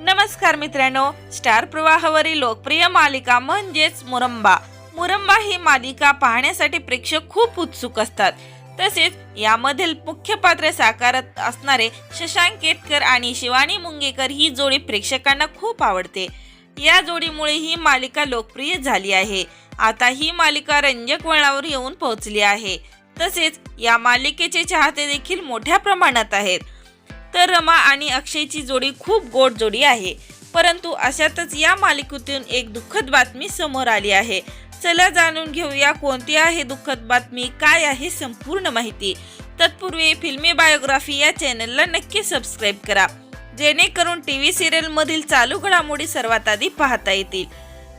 नमस्कार मित्रांनो स्टार प्रवाहावरील लोकप्रिय मालिका म्हणजेच मुरंबा. मुरंबा ही मालिका पाहण्यासाठी प्रेक्षक खूप उत्सुक असतात. तसेच यामधील मुख्य पात्र साकारत असणारे शशांक केतकर आणि शिवानी मुंगेकर ही जोडी प्रेक्षकांना खूप आवडते. या जोडीमुळे ही मालिका लोकप्रिय झाली आहे. आता ही मालिका रंजक वळणावर येऊन पोहोचली आहे. तसेच या मालिकेचे चाहते देखील मोठ्या प्रमाणात आहेत. तर रमा आणि अक्षयची जोडी खूप गोड जोडी आहे. परंतु अशातच या मालिकेतून एक दुःखद बातमी समोर आली आहे. चला जाणून घेऊया कोणती आहे दुःखद बातमी काय आहे संपूर्ण माहिती. तत्पूर्वी फिल्मी बायोग्राफी या चॅनलला नक्की सबस्क्राईब करा. जेणेकरून टी व्ही सिरियलमधील चालू घडामोडी सर्वात आधी पाहता येतील.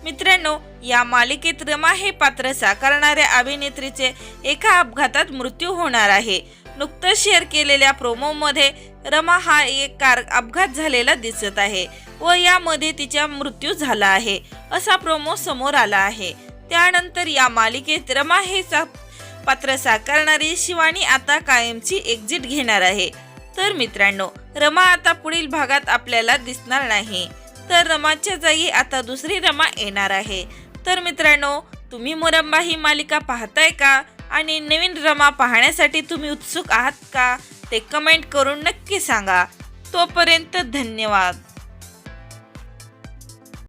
मित्रांनो या मालिकेत रमा हे पात्र साकारणाऱ्या अभिनेत्रीचे एका अपघातात मृत्यू होणार आहे. नुकतंच शेअर केलेल्या प्रोमोमध्ये रमा हा एक कार अपघात झालेला दिसत आहे व यामध्ये तिचा मृत्यू झाला आहे. असा प्रोमो समोर आला आहे. त्यानंतर या मालिकेत रमा हे सा पात्र साकारणारी शिवानी आता कायमची एक्झिट घेणार आहे. तर मित्रांनो रमा आता पुढील भागात आपल्याला दिसणार नाही. तर रमाच्या जागी आता दुसरी रमा येणार आहे. तर मित्रांनो तुम्ही मुरंबा ही मालिका पाहताय का? आणि नवीन रमा पाहण्यासाठी तुम्ही उत्सुक आहात का ते कमेंट करून नक्की सांगा. तोपर्यंत धन्यवाद.